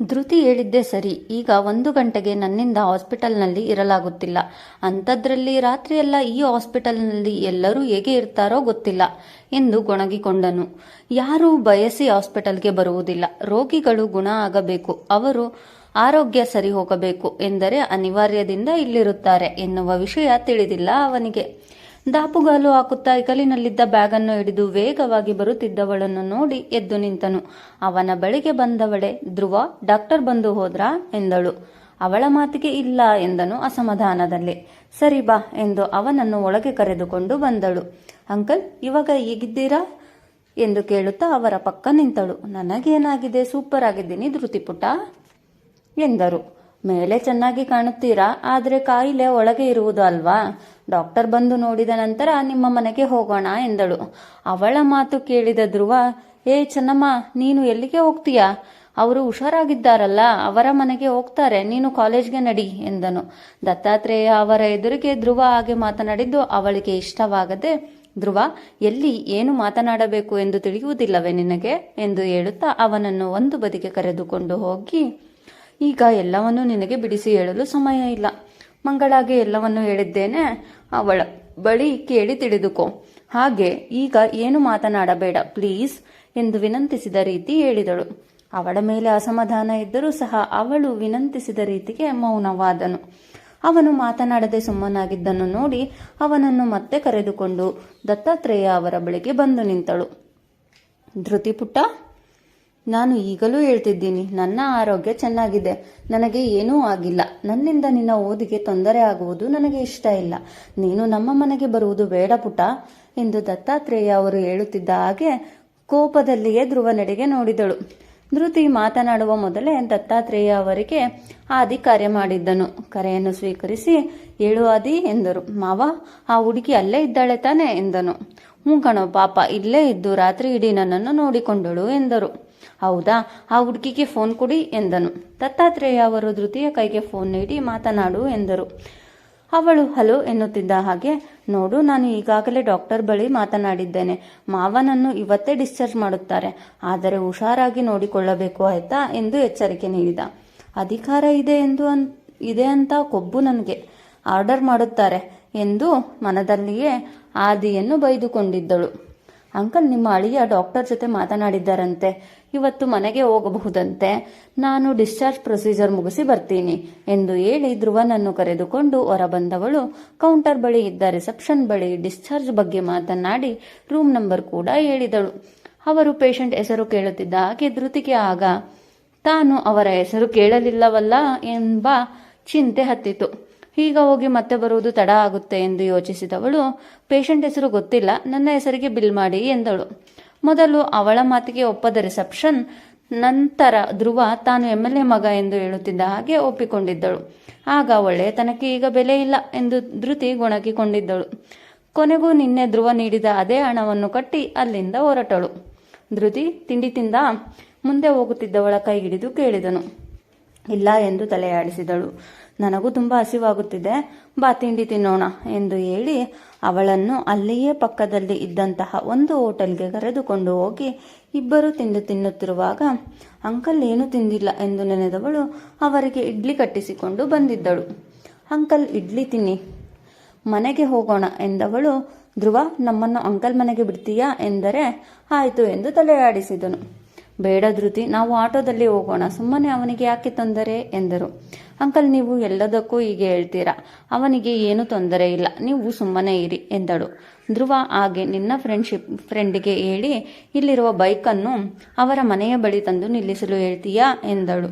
ಧೃತಿ ಹೇಳಿದ್ದೆ ಸರಿ, ಈಗ ಒಂದು ಗಂಟೆಗೆ ನನ್ನಿಂದ ಹಾಸ್ಪಿಟಲ್ನಲ್ಲಿ ಇರಲಾಗುತ್ತಿಲ್ಲ. ಅಂಥದ್ರಲ್ಲಿ ರಾತ್ರಿಯೆಲ್ಲ ಈ ಹಾಸ್ಪಿಟಲ್ನಲ್ಲಿ ಎಲ್ಲರೂ ಹೇಗೆ ಇರ್ತಾರೋ ಗೊತ್ತಿಲ್ಲ ಎಂದು ಗೊಣಗಿಕೊಂಡನು. ಯಾರೂ ಬಯಸಿ ಹಾಸ್ಪಿಟಲ್ಗೆ ಬರುವುದಿಲ್ಲ. ರೋಗಿಗಳು ಗುಣ ಆಗಬೇಕು. ಅವರು ಆರೋಗ್ಯ ಸರಿ ಹೋಗಬೇಕು ಎಂದರೆ ಅನಿವಾರ್ಯದಿಂದ ಇಲ್ಲಿರುತ್ತಾರೆ ಎನ್ನುವ ವಿಷಯ ತಿಳಿದಿಲ್ಲ ಅವನಿಗೆ. ದಾಪುಗಾಲು ಹಾಕುತ್ತಾ ಇಗಲಿನಲ್ಲಿದ್ದ ಬ್ಯಾಗನ್ನು ಹಿಡಿದು ವೇಗವಾಗಿ ಬರುತ್ತಿದ್ದವಳನ್ನು ನೋಡಿ ಎದ್ದು ನಿಂತನು. ಅವನ ಬಳಿಗೆ ಬಂದವಳೆ, ಧ್ರುವ, ಡಾಕ್ಟರ್ ಬಂದು ಹೋದ್ರಾ? ಎಂದಳು. ಅವಳ ಮಾತಿಗೆ ಇಲ್ಲ, ಎಂದನು ಅಸಮಾಧಾನದಲ್ಲಿ. ಸರಿ ಬಾ, ಎಂದು ಅವನನ್ನು ಒಳಗೆ ಕರೆದುಕೊಂಡು ಬಂದಳು. ಅಂಕಲ್, ಇವಾಗ ಹೇಗಿದ್ದೀರಾ? ಎಂದು ಕೇಳುತ್ತಾ ಅವರ ಪಕ್ಕ ನಿಂತಳು. ನನಗೇನಾಗಿದೆ? ಸೂಪರ್ ಆಗಿದ್ದೀನಿ, ಧೃತಿಪುಟ, ಎಂದರು. ಮೇಲೆ ಚೆನ್ನಾಗಿ ಕಾಣುತ್ತೀರಾ? ಆದರೆ ಕಾಯಿಲೆ ಒಳಗೆ ಇರುವುದು ಅಲ್ವಾ? ಡಾಕ್ಟರ್ ಬಂದು ನೋಡಿದ ನಂತರ ನಿಮ್ಮ ಮನೆಗೆ ಹೋಗೋಣ ಎಂದಳು. ಅವಳ ಮಾತು ಕೇಳಿದ ಧ್ರುವ, ಏ ಚೆನ್ನಮ್ಮ, ನೀನು ಎಲ್ಲಿಗೆ ಹೋಗ್ತೀಯಾ? ಅವರು ಹುಷಾರಾಗಿದ್ದಾರಲ್ಲ, ಅವರ ಮನೆಗೆ ಹೋಗ್ತಾರೆ, ನೀನು ಕಾಲೇಜ್ಗೆ ನಡಿ ಎಂದನು. ದತ್ತಾತ್ರೇಯ ಅವರ ಎದುರಿಗೆ ಧ್ರುವ ಹಾಗೆ ಮಾತನಾಡಿದ್ದು ಅವಳಿಗೆ ಇಷ್ಟವಾಗದೆ, ಧ್ರುವ, ಎಲ್ಲಿ ಏನು ಮಾತನಾಡಬೇಕು ಎಂದು ತಿಳಿಯುವುದಿಲ್ಲವೇ ನಿನಗೆ? ಎಂದು ಹೇಳುತ್ತಾ ಅವನನ್ನು ಒಂದು ಬದಿಗೆ ಕರೆದುಕೊಂಡು ಹೋಗಿ ಈಗ ಎಲ್ಲವನ್ನೂ ನಿನಗೆ ಬಿಡಿಸಿ ಹೇಳಲು ಸಮಯ ಇಲ್ಲ. ಮಂಗಳಾಗೆ ಎಲ್ಲವನ್ನೂ ಹೇಳಿದ್ದೇನೆ, ಅವಳ ಬಳಿ ಕೇಳಿ ತಿಳಿದುಕೋ. ಹಾಗೆ ಈಗ ಏನು ಮಾತನಾಡಬೇಡ, ಪ್ಲೀಸ್, ಎಂದು ವಿನಂತಿಸಿದ ರೀತಿ ಹೇಳಿದಳು. ಅವಳ ಮೇಲೆ ಅಸಮಾಧಾನ ಇದ್ದರೂ ಸಹ ಅವಳು ವಿನಂತಿಸಿದ ರೀತಿಗೆ ಮೌನವಾದನು. ಅವನು ಮಾತನಾಡದೆ ಸುಮ್ಮನಾಗಿದ್ದನ್ನು ನೋಡಿ ಅವನನ್ನು ಮತ್ತೆ ಕರೆದುಕೊಂಡು ದತ್ತಾತ್ರೇಯ ಅವರ ಬಳಿಗೆ ಬಂದು ನಿಂತಳು. ಧೃತಿ ಪುಟ್ಟ ನಾನು ಈಗಲೂ ಹೇಳ್ತಿದ್ದೀನಿ, ನನ್ನ ಆರೋಗ್ಯ ಚೆನ್ನಾಗಿದೆ. ನನಗೆ ಏನೂ ಆಗಿಲ್ಲ. ನನ್ನಿಂದ ನಿನ್ನ ಓದಿಗೆ ತೊಂದರೆ ಆಗುವುದು ನನಗೆ ಇಷ್ಟ ಇಲ್ಲ. ನೀನು ನಮ್ಮ ಮನೆಗೆ ಬರುವುದು ಬೇಡ ಪುಟ ಎಂದು ದತ್ತಾತ್ರೇಯ ಅವರು ಹೇಳುತ್ತಿದ್ದ ಹಾಗೆ ಕೋಪದಲ್ಲಿಯೇ ಧ್ರುವ ನಡೆಗೆ ನೋಡಿದಳು. ಧೃತಿ ಮಾತನಾಡುವ ಮೊದಲೇ ದತ್ತಾತ್ರೇಯ ಅವರಿಗೆ ಆದಿ ಕರೆ ಮಾಡಿದ್ದನು. ಕರೆಯನ್ನು ಸ್ವೀಕರಿಸಿ ಏಳು ಆದಿ ಎಂದರು. ಮಾವ, ಆ ಹುಡುಗಿ ಅಲ್ಲೇ ಇದ್ದಾಳೆ ತಾನೆ ಎಂದನು. ಹ್ಞೂ ಕಣೋ ಪಾಪ, ಇಲ್ಲೇ ಇದ್ದು ರಾತ್ರಿ ಇಡೀ ನನ್ನನ್ನು ನೋಡಿಕೊಂಡಳು ಎಂದರು. ಹೌದಾ? ಆ ಹುಡುಗಿಗೆ ಫೋನ್ ಕೊಡಿ ಎಂದನು. ದತ್ತಾತ್ರೇಯ ಅವರು ಧೃತಿಯ ಕೈಗೆ ಫೋನ್ ನೀಡಿ ಮಾತನಾಡು ಎಂದರು. ಅವಳು, ಹಲೋ ಎನ್ನುತ್ತಿದ್ದ ಹಾಗೆ, ನೋಡು, ನಾನು ಈಗಾಗಲೇ ಡಾಕ್ಟರ್ ಬಳಿ ಮಾತನಾಡಿದ್ದೇನೆ. ಮಾವನನ್ನು ಇವತ್ತೇ ಡಿಸ್ಚಾರ್ಜ್ ಮಾಡುತ್ತಾರೆ. ಆದರೆ ಹುಷಾರಾಗಿ ನೋಡಿಕೊಳ್ಳಬೇಕು, ಆಯ್ತಾ? ಎಂದು ಎಚ್ಚರಿಕೆ ನೀಡಿದ. ಅಧಿಕಾರ ಇದೆ ಎಂದು ಇದೆ ಅಂತ ಕೊಬ್ಬು ನನಗೆ. ಆರ್ಡರ್ ಮಾಡುತ್ತಾರೆ ಎಂದು ಮನದಲ್ಲಿಯೇ ಆದಿಯನ್ನು ಬೈದುಕೊಂಡಿದ್ದಳು. ಅಂಕಲ್, ನಿಮ್ಮ ಅಳಿಯ ಡಾಕ್ಟರ್ ಜೊತೆ ಮಾತನಾಡಿದ್ದಾರಂತೆ. ಇವತ್ತು ಮನೆಗೆ ಹೋಗಬಹುದಂತೆ ನಾನು ಡಿಸ್ಚಾರ್ಜ್ ಪ್ರೊಸೀಜರ್ ಮುಗಿಸಿ ಬರ್ತೀನಿ ಎಂದು ಹೇಳಿ ಧ್ರುವನನ್ನು ಕರೆದುಕೊಂಡು ಹೊರಬಂದವಳು. ಕೌಂಟರ್ ಬಳಿ ಇದ್ದ ರಿಸೆಪ್ಷನ್ ಬಳಿ ಡಿಸ್ಚಾರ್ಜ್ ಬಗ್ಗೆ ಮಾತನಾಡಿ ರೂಮ್ ನಂಬರ್ ಕೂಡ ಹೇಳಿದಳು. ಅವರು ಪೇಷಂಟ್ ಹೆಸರು ಕೇಳುತ್ತಿದ್ದ ಹಾಗೆ ಧೃತಿಗೆ ಆಗ, ತಾನು ಅವರ ಹೆಸರು ಕೇಳಲಿಲ್ಲವಲ್ಲ? ಎಂಬ ಚಿಂತೆ ಹತ್ತಿತು. ಈಗ ಹೋಗಿ ಮತ್ತೆ ಬರುವುದು ತಡ ಆಗುತ್ತೆ ಎಂದು ಯೋಚಿಸಿದವಳು ಪೇಷಂಟ್ ಹೆಸರು ಗೊತ್ತಿಲ್ಲ, ನನ್ನ ಹೆಸರಿಗೆ ಬಿಲ್ ಮಾಡಿ ಎಂದಳು. ಮೊದಲು ಅವಳ ಮಾತಿಗೆ ಒಪ್ಪದ ರಿಸೆಪ್ಷನ್, ನಂತರ ಧ್ರುವ ತಾನು ಎಂ ಎಲ್ ಎ ಮಗ ಎಂದು ಹೇಳುತ್ತಿದ್ದ ಹಾಗೆ ಒಪ್ಪಿಕೊಂಡಿದ್ದಳು. ಆಗ ಒಳ್ಳೆಯತನಕ್ಕೆ ಈಗ ಬೆಲೆ ಇಲ್ಲ ಎಂದು ಧೃತಿ ಗೊಣಗಿಕೊಂಡಿದ್ದಳು. ಕೊನೆಗೂ ನಿನ್ನೆ ಧ್ರುವ ನೀಡಿದ ಅದೇ ಹಣವನ್ನು ಕಟ್ಟಿ ಅಲ್ಲಿಂದ ಹೊರಟಳು. ಧೃತಿ ತಿಂಡಿ ತಿಂದ, ಮುಂದೆ ಹೋಗುತ್ತಿದ್ದವಳ ಕೈ ಹಿಡಿದು ಕೇಳಿದನು. ಇಲ್ಲ ಎಂದು ತಲೆಯಾಡಿಸಿದಳು. ನನಗೂ ತುಂಬ ಹಸಿವಾಗುತ್ತಿದೆ. ಬಾ, ತಿಂಡಿ ತಿನ್ನೋಣ ಎಂದು ಹೇಳಿ ಅವಳನ್ನು ಅಲ್ಲಿಯೇ ಪಕ್ಕದಲ್ಲಿ ಇದ್ದಂತಹ ಒಂದು ಹೋಟೆಲ್ಗೆ ಕರೆದುಕೊಂಡು ಹೋಗಿ ಇಬ್ಬರು ತಿಂದು ತಿನ್ನುತ್ತಿರುವಾಗ, ಅಂಕಲ್ ಏನೂ ತಿಂದಿಲ್ಲ ಎಂದು ನೆನೆದವಳು ಅವರಿಗೆ ಇಡ್ಲಿ ಕಟ್ಟಿಸಿಕೊಂಡು ಬಂದಿದ್ದಳು. ಅಂಕಲ್, ಇಡ್ಲಿ ತಿನ್ನಿ. ಮನೆಗೆ ಹೋಗೋಣ ಎಂದವಳು, ಧ್ರುವ, ನಮ್ಮನ್ನು ಅಂಕಲ್ ಮನೆಗೆ ಬಿಡ್ತೀಯಾ? ಎಂದರೆ, ಆಯಿತು ಎಂದು ತಲೆಯಾಡಿಸಿದನು. ಬೇಡ ಧೃತಿ, ನಾವು ಆಟೋದಲ್ಲಿ ಹೋಗೋಣ. ಸುಮ್ಮನೆ ಅವನಿಗೆ ಯಾಕೆ ತೊಂದರೆ? ಎಂದರು. ಅಂಕಲ್, ನೀವು ಎಲ್ಲದಕ್ಕೂ ಹೀಗೆ ಹೇಳ್ತೀರಾ? ಅವನಿಗೆ ಏನು ತೊಂದರೆ ಇಲ್ಲ. ನೀವು ಸುಮ್ಮನೆ ಇರಿ ಎಂದಳು. ಧ್ರುವ ಹಾಗೆ ನಿನ್ನ ಫ್ರೆಂಡ್ಶಿಪ್ ಫ್ರೆಂಡಿಗೆ ಹೇಳಿ, ಇಲ್ಲಿರುವ ಬೈಕನ್ನು ಅವರ ಮನೆಯ ಬಳಿ ತಂದು ನಿಲ್ಲಿಸಲು ಹೇಳ್ತೀಯಾ ಎಂದಳು.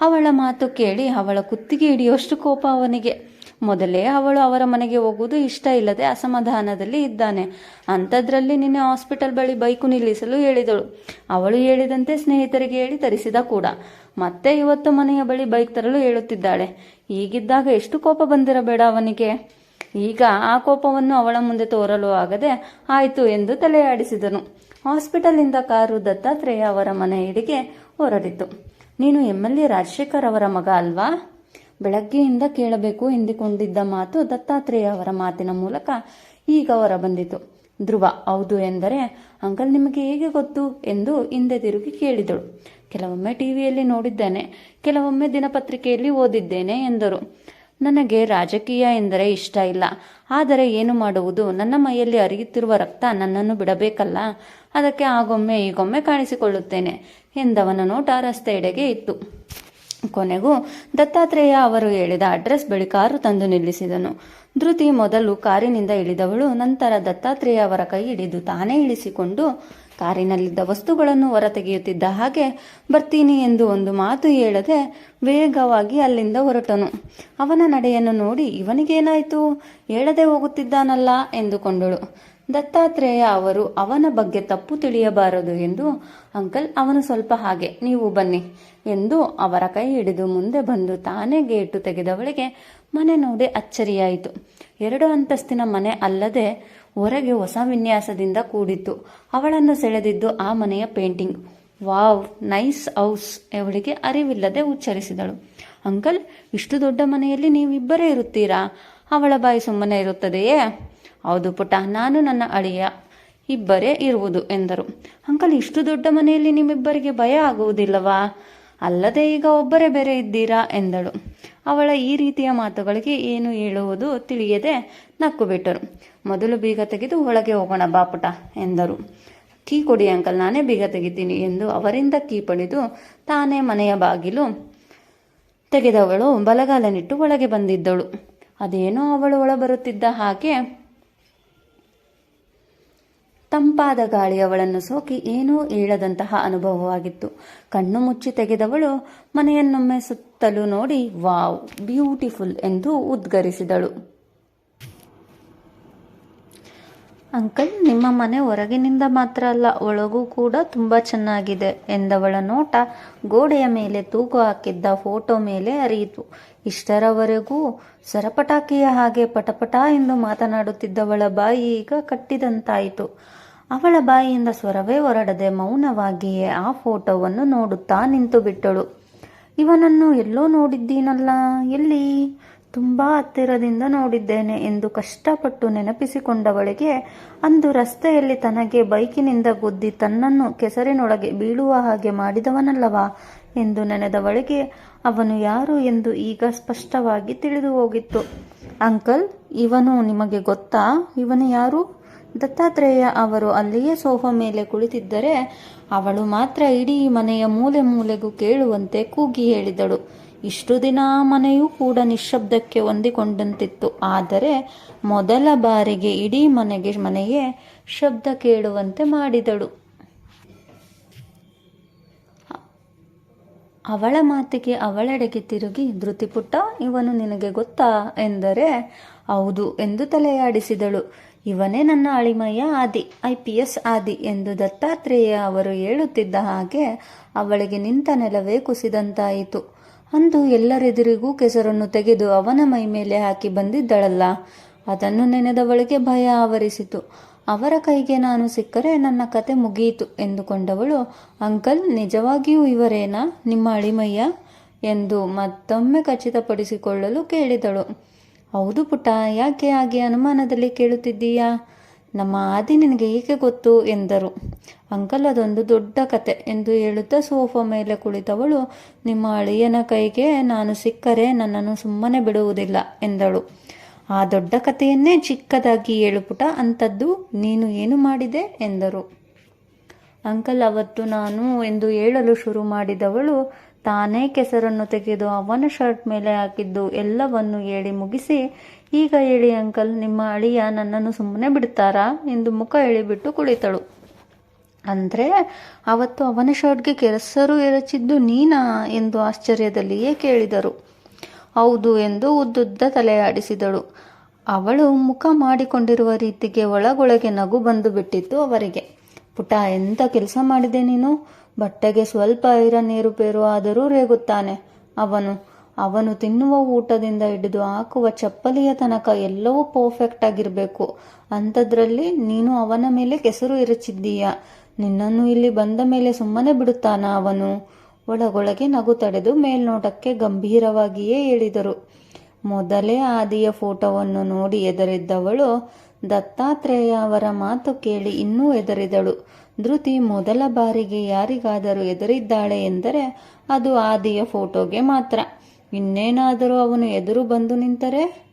ಅವಳ ಮಾತು ಕೇಳಿ ಅವಳ ಕುತ್ತಿಗೆ ಹಿಡಿಯುವಷ್ಟು ಕೋಪ ಅವನಿಗೆ. ಮೊದಲೇ ಅವಳು ಅವರ ಮನೆಗೆ ಹೋಗುವುದು ಇಷ್ಟ ಇಲ್ಲದೆ ಅಸಮಾಧಾನದಲ್ಲಿ ಇದ್ದಾನೆ. ಅಂಥದ್ರಲ್ಲಿ ನಿನ್ನೆ ಹಾಸ್ಪಿಟಲ್ ಬಳಿ ಬೈಕು ನಿಲ್ಲಿಸಲು ಹೇಳಿದಳು. ಅವಳು ಹೇಳಿದಂತೆ ಸ್ನೇಹಿತರಿಗೆ ಹೇಳಿ ತರಿಸಿದ ಕೂಡ. ಮತ್ತೆ ಇವತ್ತು ಮನೆಯ ಬಳಿ ಬೈಕ್ ತರಲು ಹೇಳುತ್ತಿದ್ದಾಳೆ ಹೀಗಿದ್ದಾಗ ಎಷ್ಟು ಕೋಪ ಬಂದಿರಬೇಡ ಅವನಿಗೆ. ಈಗ ಆ ಕೋಪವನ್ನು ಅವಳ ಮುಂದೆ ತೋರಲು ಆಗದೆ ಆಯಿತು ಎಂದು ತಲೆಯಾಡಿಸಿದನು. ಹಾಸ್ಪಿಟಲಿಂದ ಕಾರು ದತ್ತಾತ್ರೇಯ ಅವರ ಮನೆಯಡಿಗೆ ಹೊರಡಿತು. ನೀನು ಎಂ ಎಲ್ ಎ ರಾಜಶೇಖರ್ ಅವರ ಮಗ ಅಲ್ವಾ? ಬೆಳಗ್ಗೆಯಿಂದ ಕೇಳಬೇಕು ಎಂದುಕೊಂಡಿದ್ದ ಮಾತು ದತ್ತಾತ್ರೇಯ ಅವರ ಮಾತಿನ ಮೂಲಕ ಈಗ ಹೊರ ಬಂದಿತು ಧ್ರುವ, ಹೌದು ಎಂದರೆ ಅಂಕಲ್ ನಿಮಗೆ ಹೇಗೆ ಗೊತ್ತು ಎಂದು ಹಿಂದೆ ತಿರುಗಿ ಕೇಳಿದಳು. ಕೆಲವೊಮ್ಮೆ ಟಿವಿಯಲ್ಲಿ ನೋಡಿದ್ದೇನೆ, ಕೆಲವೊಮ್ಮೆ ದಿನಪತ್ರಿಕೆಯಲ್ಲಿ ಓದಿದ್ದೇನೆ ಎಂದರು. ನನಗೆ ರಾಜಕೀಯ ಎಂದರೆ ಇಷ್ಟ ಇಲ್ಲ. ಆದರೆ ಏನು ಮಾಡುವುದು? ನನ್ನ ಮೈಯಲ್ಲಿ ಅರಿಯುತ್ತಿರುವ ರಕ್ತ ನನ್ನನ್ನು ಬಿಡಬೇಕಲ್ಲ? ಅದಕ್ಕೆ ಆಗೊಮ್ಮೆ ಈಗೊಮ್ಮೆ ಕಾಣಿಸಿಕೊಳ್ಳುತ್ತೇನೆ ಎಂದವನ ನೋಟ ರಸ್ತೆಯೆಡೆಗೆ ಇತ್ತು. ಕೊನೆಗೂ ದತ್ತಾತ್ರೇಯ ಅವರು ಹೇಳಿದ ಅಡ್ರೆಸ್ ಬಳಿ ಕಾರು ತಂದು ನಿಲ್ಲಿಸಿದನು. ಧೃತಿ ಮೊದಲು ಕಾರಿನಿಂದ ಇಳಿದವಳು, ನಂತರ ದತ್ತಾತ್ರೇಯ ಅವರ ಕೈ ಹಿಡಿದು ತಾನೇ ಇಳಿಸಿಕೊಂಡು ಕಾರಿನಲ್ಲಿದ್ದ ವಸ್ತುಗಳನ್ನು ಹೊರತೆಗೆಯುತ್ತಿದ್ದ ಹಾಗೆ, ಬರ್ತೀನಿ ಎಂದು ಒಂದು ಮಾತು ಹೇಳದೆ ವೇಗವಾಗಿ ಅಲ್ಲಿಂದ ಹೊರಟನು. ಅವನ ನಡೆಯನ್ನು ನೋಡಿ ಇವನಿಗೇನಾಯಿತು? ಹೇಳದೆ ಹೋಗುತ್ತಿದ್ದಾನಲ್ಲ ಎಂದುಕೊಂಡಳು. ದತ್ತಾತ್ರೇಯ ಅವರು ಅವನ ಬಗ್ಗೆ ತಪ್ಪು ತಿಳಿಯಬಾರದು ಎಂದು, ಅಂಕಲ್ ಅವನು ಸ್ವಲ್ಪ ಹಾಗೆ, ನೀವು ಬನ್ನಿ ಎಂದು ಅವರ ಕೈ ಹಿಡಿದು ಮುಂದೆ ಬಂದು ತಾನೇ ಗೇಟು ತೆಗೆದವಳಿಗೆ ಮನೆ ನೋಡಿ ಅಚ್ಚರಿಯಾಯಿತು. ಎರಡು ಅಂತಸ್ತಿನ ಮನೆ ಅಲ್ಲದೆ ಹೊರಗೆ ಹೊಸ ವಿನ್ಯಾಸದಿಂದ ಕೂಡಿತ್ತು. ಅವಳನ್ನು ಸೆಳೆದಿದ್ದು ಆ ಮನೆಯ ಪೇಂಟಿಂಗ್. ವಾವ್, ನೈಸ್ ಹೌಸ್, ಅವಳಿಗೆ ಅರಿವಿಲ್ಲದೆ ಉಚ್ಚರಿಸಿದಳು. ಅಂಕಲ್, ಇಷ್ಟು ದೊಡ್ಡ ಮನೆಯಲ್ಲಿ ನೀವಿಬ್ಬರೇ ಇರುತ್ತೀರಾ? ಅವಳ ಬಾಯಿ ಸುಮ್ಮನೆ ಇರುತ್ತದೆಯೇ? ಹೌದು ಪುಟ ನಾನು ನನ್ನ ಅಳಿಯ ಇಬ್ಬರೇ ಇರುವುದು ಎಂದರು. ಅಂಕಲ್, ಇಷ್ಟು ದೊಡ್ಡ ಮನೆಯಲ್ಲಿ ನಿಮ್ಮಿಬ್ಬರಿಗೆ ಭಯ ಆಗುವುದಿಲ್ಲವಾ? ಅಲ್ಲದೆ ಈಗ ಒಬ್ಬರೇ ಬೇರೆ ಇದ್ದೀರಾ ಎಂದಳು. ಅವಳ ಈ ರೀತಿಯ ಮಾತುಗಳಿಗೆ ಏನು ಹೇಳುವುದು ತಿಳಿಯದೆ ನಕ್ಕು ಬಿಟ್ಟರು. ಮೊದಲು ಬೀಗ ತೆಗೆದು ಒಳಗೆ ಹೋಗೋಣ ಬಾಪುಟ ಎಂದರು. ಕೀ ಕೊಡಿ ಅಂಕಲ್, ನಾನೇ ಬೀಗ ತೆಗಿತೀನಿ ಎಂದು ಅವರಿಂದ ಕೀ ಪಡೆದು ತಾನೇ ಮನೆಯ ಬಾಗಿಲು ತೆಗೆದವಳು ಬಲಗಾಲನಿಟ್ಟು ಒಳಗೆ ಬಂದಿದ್ದಳು. ಅದೇನೋ ಅವಳು ಒಳ ಬರುತ್ತಿದ್ದ ಹಾಗೆ ತಂಪಾದ ಗಾಳಿ ಅವಳನ್ನು ಸೋಕಿ ಏನೂ ಏಳದಂತಹ ಅನುಭವವಾಗಿತ್ತು. ಕಣ್ಣು ಮುಚ್ಚಿ ತೆಗೆದವಳು ಮನೆಯನ್ನೊಮ್ಮೆ ಸುತ್ತಲೂ ನೋಡಿ, ವಾವ್, ಬ್ಯೂಟಿಫುಲ್ ಎಂದು ಉದ್ಗರಿಸಿದಳು. ಅಂಕಲ್, ನಿಮ್ಮ ಮನೆ ಹೊರಗಿನಿಂದ ಮಾತ್ರ ಅಲ್ಲ, ಒಳಗೂ ಕೂಡ ತುಂಬ ಚೆನ್ನಾಗಿದೆ ಎಂದವಳ ನೋಟ ಗೋಡೆಯ ಮೇಲೆ ತೂಗು ಹಾಕಿದ್ದ ಫೋಟೋ ಮೇಲೆ ಅರಿಯಿತು ಇಷ್ಟರವರೆಗೂ ಸರಪಟಾಕಿಯ ಹಾಗೆ ಪಟಪಟ ಎಂದು ಮಾತನಾಡುತ್ತಿದ್ದವಳ ಬಾಯಿ ಈಗ ಕಟ್ಟಿದಂತಾಯಿತು. ಅವಳ ಬಾಯಿಯಿಂದ ಸ್ವರವೇ ಹೊರಡದೆ ಮೌನವಾಗಿಯೇ ಆ ಫೋಟೋವನ್ನು ನೋಡುತ್ತಾ ನಿಂತು ಬಿಟ್ಟಳು ಇವನನ್ನು ಎಲ್ಲೋ ನೋಡಿದ್ದೀನಲ್ಲ, ಎಲ್ಲಿ? ತುಂಬ ಹತ್ತಿರದಿಂದ ನೋಡಿದ್ದೇನೆ ಎಂದು ಕಷ್ಟಪಟ್ಟು ನೆನಪಿಸಿಕೊಂಡವಳಿಗೆ, ಅಂದು ರಸ್ತೆಯಲ್ಲಿ ತನಗೆ ಬೈಕಿನಿಂದ ಗುದ್ದಿ ತನ್ನನ್ನು ಕೆಸರಿನೊಳಗೆ ಬೀಳುವ ಹಾಗೆ ಮಾಡಿದವನಲ್ಲವಾ ಎಂದು ನೆನೆದವಳಿಗೆ, ಅವನು ಯಾರು ಎಂದು ಈಗ ಸ್ಪಷ್ಟವಾಗಿ ತಿಳಿದು ಹೋಗಿತ್ತು. ಅಂಕಲ್, ಇವನು ನಿಮಗೆ ಗೊತ್ತಾ? ಇವನು ಯಾರು? ದತ್ತಾತ್ರೇಯ ಅವರು ಅಲ್ಲಿಯೇ ಸೋಫಾ ಮೇಲೆ ಕುಳಿತಿದ್ದರೆ ಅವಳು ಮಾತ್ರ ಇಡೀ ಮನೆಯ ಮೂಲೆ ಮೂಲೆಗೂ ಕೇಳುವಂತೆ ಕೂಗಿ ಹೇಳಿದಳು. ಇಷ್ಟು ದಿನ ಮನೆಯೂ ಕೂಡ ನಿಶ್ಶಬ್ದಕ್ಕೆ ಹೊಂದಿಕೊಂಡಂತಿತ್ತು. ಆದರೆ ಮೊದಲ ಬಾರಿಗೆ ಇಡೀ ಮನೆಗೆ ಮನೆಗೆ ಶಬ್ದ ಕೇಳುವಂತೆ ಮಾಡಿದಳು. ಅವಳ ಮಾತಿಗೆ ಅವಳೆಡೆಗೆ ತಿರುಗಿ, ಧೃತಿಪುಟ್ಟ, ಇವನು ನಿನಗೆ ಗೊತ್ತಾ? ಎಂದರೆ, ಹೌದು ಎಂದು ತಲೆಯಾಡಿಸಿದಳು. ಇವನೇ ನನ್ನ ಅಳಿಮಯ್ಯ ಆದಿ, ಐ ಪಿ ಎಸ್ ಆದಿ ಎಂದು ದತ್ತಾತ್ರೇಯ ಅವರು ಹೇಳುತ್ತಿದ್ದ ಹಾಗೆ ಅವಳಿಗೆ ನಿಂತ ನೆಲವೇ ಕುಸಿದಂತಾಯಿತು. ಅಂದು ಎಲ್ಲರೆದುರಿಗೂ ಕೆಸರನ್ನು ತೆಗೆದು ಅವನ ಮೈ ಮೇಲೆ ಹಾಕಿ ಬಂದಿದ್ದಳಲ್ಲ. ಅದನ್ನು ನೆನೆದವಳಿಗೆ ಭಯ ಆವರಿಸಿತು. ಅವರ ಕೈಗೆ ನಾನು ಸಿಕ್ಕರೆ ನನ್ನ ಕತೆ ಮುಗಿಯಿತು ಎಂದುಕೊಂಡವಳು, ಅಂಕಲ್, ನಿಜವಾಗಿಯೂ ಇವರೇನಾ? ನಿಮ್ಮ ಅಳಿಮಯ್ಯ? ಎಂದು ಮತ್ತೊಮ್ಮೆ ಖಚಿತಪಡಿಸಿಕೊಳ್ಳಲು ಕೇಳಿದಳು. ಹೌದು ಪುಟ ಯಾಕೆ ಹಾಗೆ ಅನುಮಾನದಲ್ಲಿ ಕೇಳುತ್ತಿದ್ದೀಯಾ? ನಮ್ಮ ಆದಿ ನಿನಗೆ ಏಕೆ ಗೊತ್ತು ಎಂದರು. ಅಂಕಲ್ ಅದೊಂದು ದೊಡ್ಡ ಕತೆ ಎಂದು ಹೇಳುತ್ತಾ ಸೋಫಾ ಮೇಲೆ ಕುಳಿತವಳು, ನಿಮ್ಮ ಅಳಿಯನ ಕೈಗೆ ನಾನು ಸಿಕ್ಕರೆ ನನ್ನನ್ನು ಸುಮ್ಮನೆ ಬಿಡುವುದಿಲ್ಲ ಎಂದಳು. ಆ ದೊಡ್ಡ ಕಥೆಯನ್ನೇ ಚಿಕ್ಕದಾಗಿ ಹೇಳುಪುಟ ಅಂಥದ್ದು ನೀನು ಏನು ಮಾಡಿದೆ ಎಂದರು. ಅಂಕಲ್, ಅವತ್ತು ನಾನು ಎಂದು ಹೇಳಲು ಶುರು ಮಾಡಿದವಳು ತಾನೇ ಕೆಸರನ್ನು ತೆಗೆದು ಅವನ ಶರ್ಟ್ ಮೇಲೆ ಹಾಕಿದ್ದು ಎಲ್ಲವನ್ನು ಹೇಳಿ ಮುಗಿಸಿ, ಈಗ ಹೇಳಿ ಅಂಕಲ್, ನಿಮ್ಮ ಅಳಿಯ ನನ್ನನ್ನು ಸುಮ್ಮನೆ ಬಿಡ್ತಾರಾ ಎಂದು ಮುಖ ಎಳಿಬಿಟ್ಟು ಕುಳಿತಳು. ಅಂದರೆ, ಅವತ್ತು ಅವನ ಶರ್ಟ್ಗೆ ಕೆಸರು ಎರಚಿದ್ದು ನೀನಾ ಎಂದು ಆಶ್ಚರ್ಯದಲ್ಲಿಯೇ ಕೇಳಿದರು. ಹೌದು ಎಂದು ಉದ್ದುದ್ದ ತಲೆಯಾಡಿಸಿದಳು. ಅವಳು ಮುಖ ಮಾಡಿಕೊಂಡಿರುವ ರೀತಿಗೆ ಒಳಗೊಳಗೆ ನಗು ಬಂದು ಬಿಟ್ಟಿತ್ತು ಅವರಿಗೆ. ಪುಟ ಎಂಥ ಕೆಲಸ ಮಾಡಿದೆ ನೀನು? ಬಟ್ಟೆಗೆ ಸ್ವಲ್ಪ ಐರನ್ ಏರುಪೇರು ಆದರೂ ರೇಗುತ್ತಾನೆ. ಅವನು ಅವನು ತಿನ್ನುವ ಊಟದಿಂದ ಹಿಡಿದು ಹಾಕುವ ಚಪ್ಪಲಿಯ ತನಕ ಎಲ್ಲವೂ ಪರ್ಫೆಕ್ಟ್ ಆಗಿರಬೇಕು. ಅಂಥದ್ರಲ್ಲಿ ನೀನು ಅವನ ಮೇಲೆ ಕೆಸರು ಎರಚಿದ್ದೀಯ? ನಿನ್ನನ್ನು ಇಲ್ಲಿ ಬಂದ ಮೇಲೆ ಸುಮ್ಮನೆ ಬಿಡುತ್ತಾನ ಅವನು? ಒಳಗೊಳಗೆ ನಗು ತಡೆದು ಮೇಲ್ನೋಟಕ್ಕೆ ಗಂಭೀರವಾಗಿಯೇ ಹೇಳಿದರು. ಮೊದಲೇ ಆದಿಯ ಫೋಟೋವನ್ನು ನೋಡಿ ಎದರಿದ್ದವಳು ದತ್ತಾತ್ರೇಯ ಅವರ ಮಾತು ಕೇಳಿ ಇನ್ನೂ ಎದರಿದಳು ಧೃತಿ ಮೊದಲ ಬಾರಿಗೆ ಯಾರಿಗಾದರೂ ಎದುರಿದ್ದಾಳೆ ಎಂದರೆ ಅದು ಆದಿಯ ಫೋಟೋಗೆ ಮಾತ್ರ. ಇನ್ನೇನಾದರೂ ಅವನು ಎದುರು ಬಂದು ನಿಂತರೆ?